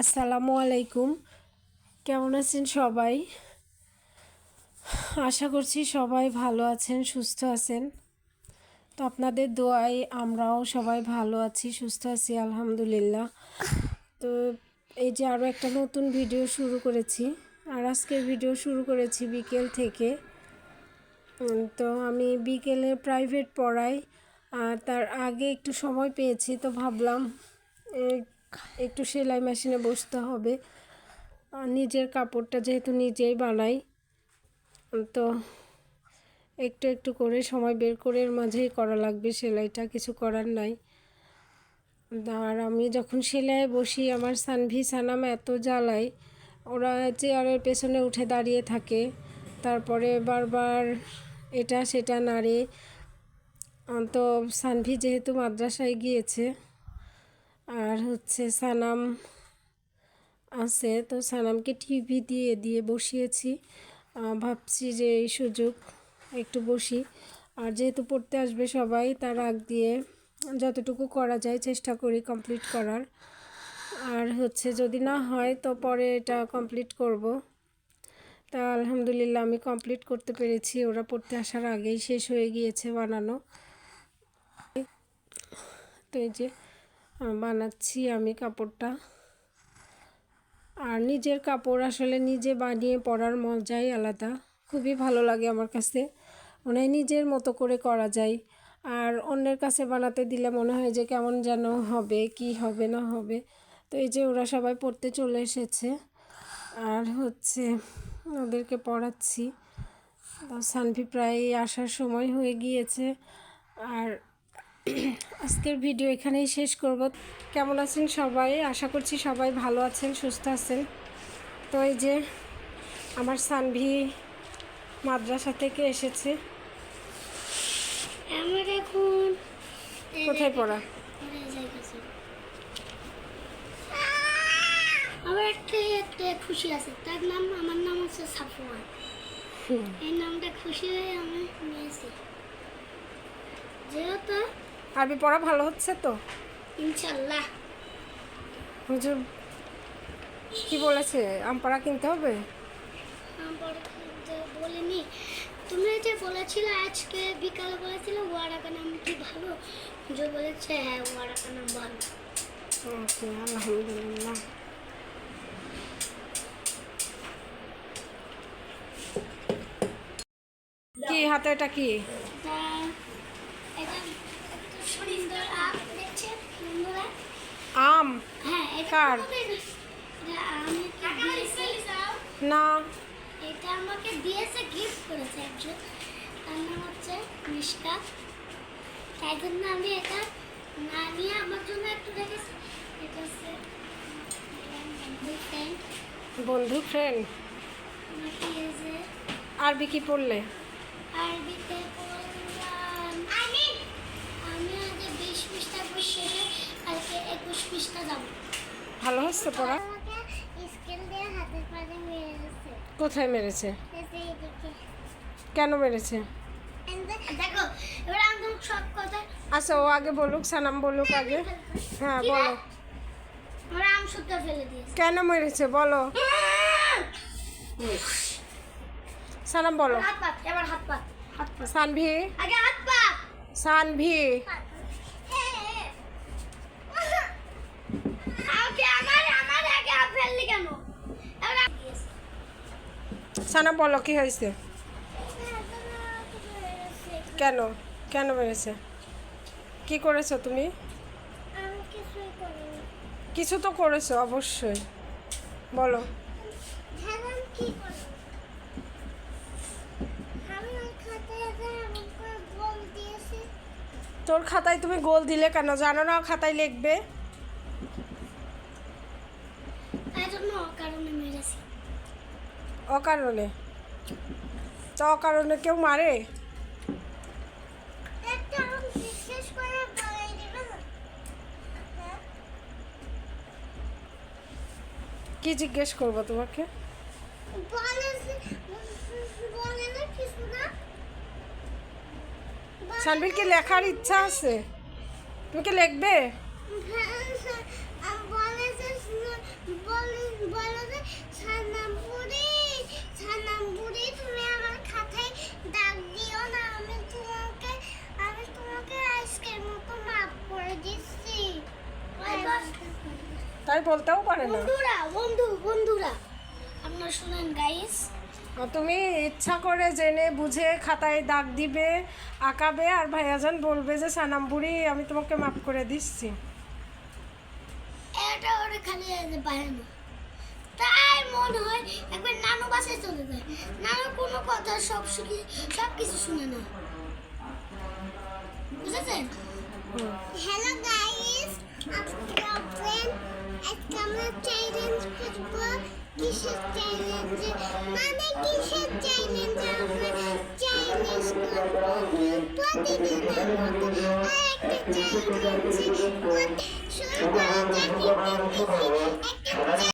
আসসালামু আলাইকুম। কেমন আছেন সবাই? আশা করছি সবাই ভালো আছেন, সুস্থ আছেন। তো আপনাদের দোয়ায় আমরাও সবাই ভালো আছি, সুস্থ আছি, আলহামদুলিল্লাহ। তো এই যে আরও একটা নতুন ভিডিও শুরু করেছি। আর আজকের ভিডিও শুরু করেছি বিকেল থেকে। তো আমি বিকেলে প্রাইভেট পড়াই। আর তার আগে একটু সময় পেয়েছি, তো ভাবলাম একটু সেলাই মেশিনে বসতে হবে। আর নিজের কাপড়টা যেহেতু নিজেই বানাই, তো একটু একটু করে সময় বের করে এর মাঝেই করা লাগবে, সেলাইটা কিছু করার নাই। আর আমি যখন সেলাইয়ে বসি, আমার সানভি সানাম এত জ্বালায়, ওরা চেয়ারের পেছনে উঠে দাঁড়িয়ে থাকে, তারপরে বারবার এটা সেটা নাড়ে। তো সানভি যেহেতু মাদ্রাসায় গিয়েছে আর হচ্ছে সানাম আছে, তো সানামকে টিভি দিয়ে দিয়ে বসিয়েছি। ভাবছি যে এই সুযোগ একটু বসি। আর যেহেতু পড়তে আসবে সবাই, তার আগ দিয়ে যতটুকু করা যায় চেষ্টা করি কমপ্লিট করার। আর হচ্ছে যদি না হয়, তো পরে এটা কমপ্লিট করব। তা আলহামদুলিল্লাহ আমি কমপ্লিট করতে পেরেছি। ওরা পড়তে আসার আগেই শেষ হয়ে গিয়েছে বানানো। তো এই যে বানাচ্ছি আমি কাপড়টা। আর নিজের কাপড় আসলে নিজে বানিয়ে পরার মজাই আলাদা। খুবই ভালো লাগে আমার কাছে। মনে নিজের মতো করে করা যায়। আর অন্যের কাছে বানাতে দিলে মনে হয় যে কেমন যেন হবে, কি হবে, না হবে। তো এই যে ওরা সবাই পড়তে চলে এসেছে। আর হচ্ছে ওদেরকে পড়াচ্ছি। সানভি প্রায় আসার সময় হয়ে গিয়েছে। আর আজকের ভিডিও এখানেই শেষ করব। কেমন আছেন সবাই? আশা করছি সবাই ভালো আছেন সুস্থ আছেন। তো এই যে আমার সানভি মাদ্রাসা থেকে এসেছে। আমার এখন কোথায় পড়া? আমার একটা একটা খুশি আছে। তার নাম আমার নাম হচ্ছে সাফওয়ান। এই নামটা খুশি হয়ে আমি নিয়েছি। যেহেতু আরবি পড়া ভালো হচ্ছে তো? ইনশাল্লাহ। হুজুর কি বলেছে? আমপাড়া কিনতে হবে? বলিনি। তুমি যে বলেছিলে আজকে বিকালে বলেছিলে ওয়ারাকা নাম কি ভালো? যে বলেছে হ্যাঁ ওয়ারাকা নাম ভালো। ওকে আলহামদুলিল্লাহ। কি হাতে এটা কি তা এটা এত সুন্দর আপ দেখছে বন্ধুরা আম হ্যাঁ কার? না এটা আমাকে দিয়েছে গিফট করেছে একজন তার নাম হচ্ছে মিশকা তাই জন্য আমি এটা না নিয়ে আমার জন্য একটু রেখেছি এটা হচ্ছে। বন্ধু ফ্রেন্ড যে আরবি কি পড়লে আরবিতে ভালো হচ্ছে পড়া? কোথায় মেরেছে? কেন মেরেছে? আচ্ছা ও আগে বলুক সানাম বলুক আগে। হ্যাঁ বলো। কেন মেরেছে বলো। সানাম বলো। সানভি। সানভি আগে আমার আমার আগে হাত ফেললি কেন এবার আম- সানাম বলো কি হয়েছে? কেন? কেন মেরেছে? কি করেছ তুমি? কিছু তো করেছ অবশ্যই। বলো। তোর খাতায় তুমি গোল দিলে কেন? জানো না খাতায় লিখবে তাই জন্য কারণে মেরেছি অকারণে। তো অকারণে কেউ মারে? হ্যাঁ? কি জিজ্ঞেস করব তোমাকে? সানভির কি লেখার ইচ্ছা আছে? তুমি কি লিখবে? তাই বলতেও পারে না। বন্ধুরা বন্ধু বন্ধুরা আপনারা শুনেন গাইস তুমি ইচ্ছা করে জেনে বুঝে খাতায় দাগ দিবে আঁকাবে আর ভাইয়াজান বলবে যে সানামপুরি আমি তোমাকে মাফ করে দিচ্ছি। এটা ওরে খালি বানানো তাই মনে হয় একবার নানু বাসায় চলে যায়। নানু কোনো কথা সব শুকি সব কিছু শুনে না বুঝেছেন হ্যালো গাইস আজকে আপনার আজকে আমরা চ্যালেঞ্জ করব কিসের চ্যালেঞ্জ মানে কিসের চ্যালেঞ্জ আমরা চ্যালেঞ্জ করব প্রতিদিনের মতো আরেকটা চ্যালেঞ্জ শুরু করা যাক একটা